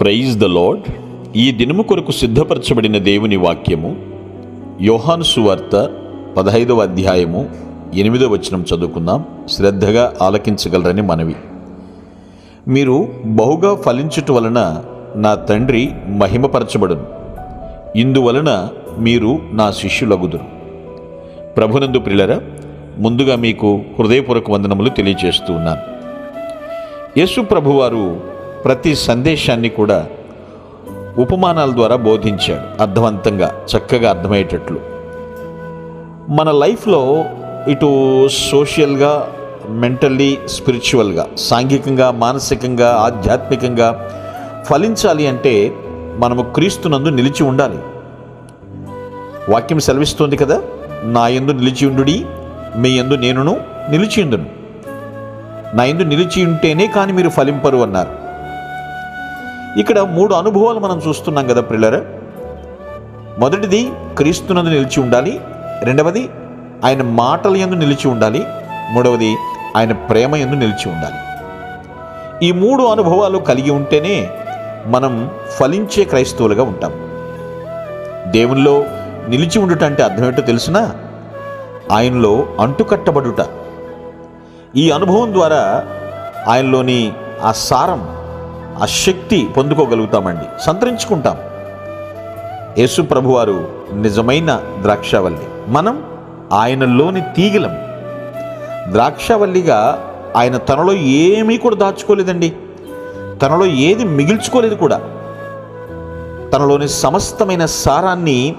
Praise the lord ఈ దినము కొరకు సిద్ధపరచబడిన దేవుని వాక్యము యోహాను సువార్త పదహైదవ అధ్యాయము ఎనిమిదవ వచనం చదువుకుందాం. శ్రద్ధగా ఆలకించగలరని మనవి. మీరు బహుగా ఫలించుట వలన నా తండ్రి మహిమపరచబడును. ఇందువలన మీరు నా శిష్యులగుదురు. ప్రభునందు ప్రిలర ముందుగా మీకు హృదయపూర్వక వందనములు తెలియజేస్తూ ఉన్నాను. యేసు ప్రభువారు ప్రతి సందేశాన్ని కూడా ఉపమానాల ద్వారా బోధించాడు. అర్థవంతంగా చక్కగా అర్థమయ్యేటట్లు. మన లైఫ్లో ఇటు సోషల్గా మెంటల్లీ స్పిరిచువల్గా సాంఘికంగా మానసికంగా ఆధ్యాత్మికంగా ఫలించాలి అంటే మనము క్రీస్తునందు నిలిచి ఉండాలి. వాక్యం సెలవిస్తోంది కదా నా యందు నిలిచి ఉండుడి మీ యందు నేనును నిలిచి నా యందు నిలిచి ఉంటేనే కానీ మీరు ఫలింపరు అన్నారు. ఇక్కడ మూడు అనుభవాలు మనం చూస్తున్నాం కదా పిల్లర మొదటిది క్రీస్తునందు నిలిచి ఉండాలి. రెండవది ఆయన మాటల యందు నిలిచి ఉండాలి. మూడవది ఆయన ప్రేమ యందు నిలిచి ఉండాలి. ఈ మూడు అనుభవాలు కలిగి ఉంటేనే మనం ఫలించే క్రైస్తవులుగా ఉంటాం. దేవునిలో నిలిచి ఉండుట అంటే అర్థం ఏంటో తెలుసునా? ఆయనలో అంటుకట్టబడుట. ఈ అనుభవం ద్వారా ఆయనలోని ఆ సారం ఆ శక్తి పొందుకోగలుగుతామండి. సంతరించుకుంటాం. యేసు ప్రభువారు నిజమైన ద్రాక్షావల్లి. మనం ఆయనలోని తీగలం. ద్రాక్షావల్లిగా ఆయన తనలో ఏమీ కూడా దాచుకోలేదండి. తనలో ఏది మిగిల్చుకోలేదు కూడా. తనలోని సమస్తమైన సారాన్ని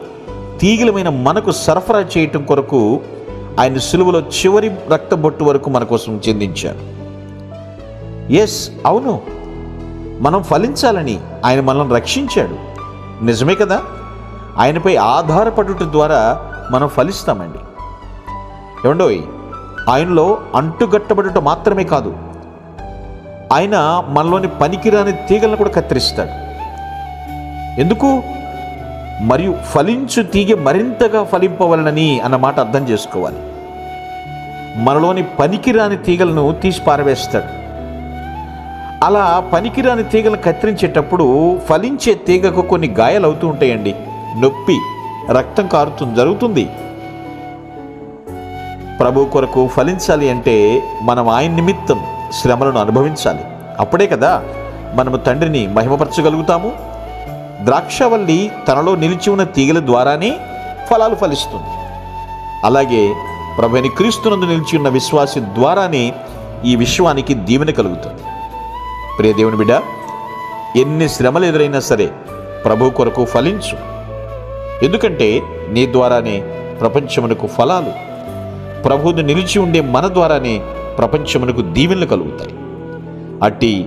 తీగలమైన మనకు సరఫరా చేయటం కొరకు ఆయన సులువులో చివరి రక్తబొట్టు వరకు మన కోసం చెందించారు. ఎస్ అవును. మనం ఫలించాలని ఆయన మనల్ని రక్షించాడు. నిజమే కదా? ఆయనపై ఆధారపడుట ద్వారా మనం ఫలిస్తామండి. ఏమండోయ్ ఆయనలో అంటుగట్టబడుట మాత్రమే కాదు ఆయన మనలోని పనికిరాని తీగలను కూడా కత్తిరిస్తాడు. ఎందుకు? మరియు ఫలించు తీగ మరింతగా ఫలింపవలనని అన్న మాట అర్థం చేసుకోవాలి. మనలోని పనికిరాని తీగలను తీసి పారవేస్తాడు అలా పనికిరాని తీగలను కత్తిరించేటప్పుడు ఫలించే తీగకు కొన్ని గాయాలు అవుతూ ఉంటాయండి. నొప్పి రక్తం కారుతుంది జరుగుతుంది. ప్రభు కొరకు ఫలించాలి అంటే మనం ఆయన నిమిత్తం శ్రమలను అనుభవించాలి. అప్పుడే కదా మనము తండ్రిని మహిమపరచగలుగుతాము. ద్రాక్షవల్లి తనలో నిలిచి ఉన్న తీగల ద్వారానే ఫలాలు ఫలిస్తుంది. అలాగే ప్రభుని క్రీస్తునందు నిలిచి ఉన్న విశ్వాసి ద్వారానే ఈ విశ్వానికి దీవెన కలుగుతుంది. ప్రియ దేవుని బిడ్డ ఎన్ని శ్రమలు ఎదురైనా సరే ప్రభు కొరకు ఫలించు. ఎందుకంటే నీ ద్వారానే ప్రపంచమునకు ఫలాలు. ప్రభువును నిలిచి ఉండే మన ద్వారానే ప్రపంచమునకు దీవెనలు కలుగుతాయి. అట్టి